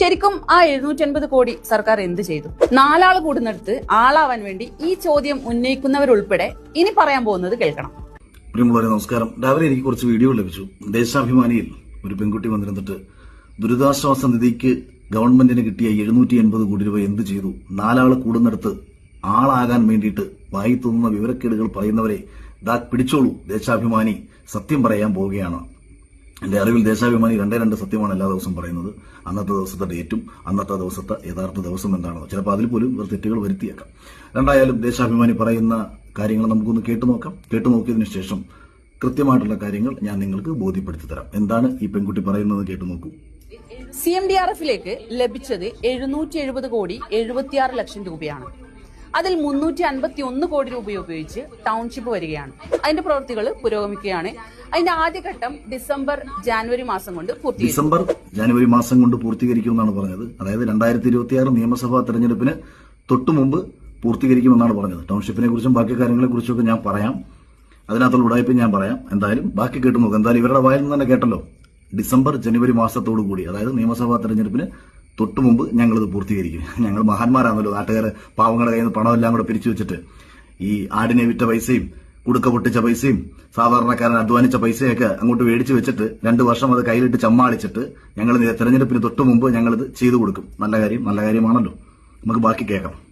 ശരിക്കും ആ എഴുന്നൂറ്റൻപത് കോടി സർക്കാർ എന്ത് ചെയ്തു? നാലാൾ കൂടുന്നിടത്ത് ആളാവാൻ വേണ്ടി ഈ ചോദ്യം ഉന്നയിക്കുന്നവരുൾപ്പെടെ ഇനി പറയാൻ പോകുന്നത് കേൾക്കണം. പ്രിയമുള്ളവരെ നമസ്കാരം. രാവിലെ എനിക്ക് കുറച്ച് വീഡിയോ ലഭിച്ചു. ദേശാഭിമാനിയിൽ ഒരു പെൺകുട്ടി വന്നിരുന്നിട്ട് ദുരിതാശ്വാസ നിധിക്ക് ഗവൺമെന്റിന് കിട്ടിയ എഴുന്നൂറ്റി എൺപത് കോടി രൂപ എന്ത് ചെയ്തു? നാലാൾ കൂടുന്നിടത്ത് ആളാകാൻ വേണ്ടിയിട്ട് വായി തോന്നുന്ന വിവരക്കേടുകൾ പറയുന്നവരെ ദാ പിടിച്ചോളൂ. ദേശാഭിമാനി സത്യം പറയാൻ പോവുകയാണ്. എന്റെ അറിവിൽ ദേശാഭിമാനി രണ്ടേ രണ്ട് സത്യമാണ് എല്ലാ ദിവസവും പറയുന്നത്. അന്നത്തെ ദിവസത്തെ ഡേറ്റും അന്നത്തെ ദിവസത്തെ യഥാർത്ഥ ദിവസം എന്താണോ ചിലപ്പോൾ അതിൽ പോലും ഇവർ തെറ്റുകൾ വരുത്തിയേക്കാം. രണ്ടായാലും ദേശാഭിമാനി പറയുന്ന കാര്യങ്ങൾ നമുക്കൊന്ന് കേട്ടു നോക്കാം. കേട്ടു നോക്കിയതിനു ശേഷം കൃത്യമായിട്ടുള്ള കാര്യങ്ങൾ ഞാൻ നിങ്ങൾക്ക് ബോധ്യപ്പെടുത്തി തരാം. എന്താണ് ഈ പെൺകുട്ടി പറയുന്നത് കേട്ടു നോക്കൂ. സി എം ഡി ആർ എഫിലേക്ക് ലഭിച്ചത് എഴുന്നൂറ്റി എഴുപത് കോടി എഴുപത്തിയാറ് ലക്ഷം രൂപയാണ്. അതിൽ മുന്നൂറ്റി അൻപത്തി ഒന്ന് കോടി രൂപ ഉപയോഗിച്ച് ടൗൺഷിപ്പ് വരികയാണ്. അതിന്റെ പ്രവൃത്തികൾ പുരോഗമിക്കുകയാണ്. അതിന്റെ ആദ്യഘട്ടം ഡിസംബർ ജാനുവരി മാസം കൊണ്ട് ഡിസംബർ ജാനുവരി മാസം കൊണ്ട് പൂർത്തീകരിക്കുമെന്നാണ് പറഞ്ഞത്. അതായത് രണ്ടായിരത്തി ഇരുപത്തിയാറ് നിയമസഭാ തെരഞ്ഞെടുപ്പിന് തൊട്ടു മുമ്പ് പൂർത്തീകരിക്കുമെന്നാണ് പറഞ്ഞത്. ടൗൺഷിപ്പിനെ കുറിച്ചും ബാക്കി കാര്യങ്ങളെ കുറിച്ചൊക്കെ ഞാൻ പറയാം. അതിനകത്തുള്ള ഉടായ്പ ഞാൻ പറയാം. എന്തായാലും ബാക്കി കേട്ടു നോക്കാം. എന്തായാലും ഇവരുടെ വായിൽ നിന്ന് തന്നെ കേട്ടല്ലോ. ഡിസംബർ ജനുവരി മാസത്തോടു കൂടി അതായത് നിയമസഭാ തെരഞ്ഞെടുപ്പിന് തൊട്ടു മുമ്പ് ഞങ്ങളിത് പൂർത്തീകരിക്കും. ഞങ്ങൾ മഹാന്മാരാണല്ലോ നാട്ടുകാർ പാവങ്ങളുടെ കയ്യിൽ നിന്ന് പണമെല്ലാം കൂടെ പിരിച്ചു വെച്ചിട്ട്. ഈ ആടിനെ വിറ്റ പൈസയും കുടുക്ക പൊട്ടിച്ച പൈസയും സാധാരണക്കാരൻ അധ്വാനിച്ച പൈസയൊക്കെ അങ്ങോട്ട് മേടിച്ചു വെച്ചിട്ട് രണ്ട് വർഷം അത് കയ്യിലിട്ട് ചമ്മാളിച്ചിട്ട് ഞങ്ങൾ തെരഞ്ഞെടുപ്പിന് തൊട്ടു മുമ്പ് ഞങ്ങളിത് ചെയ്തു കൊടുക്കും. നല്ല കാര്യം നല്ല കാര്യമാണല്ലോ. നമുക്ക് ബാക്കി കേൾക്കാം.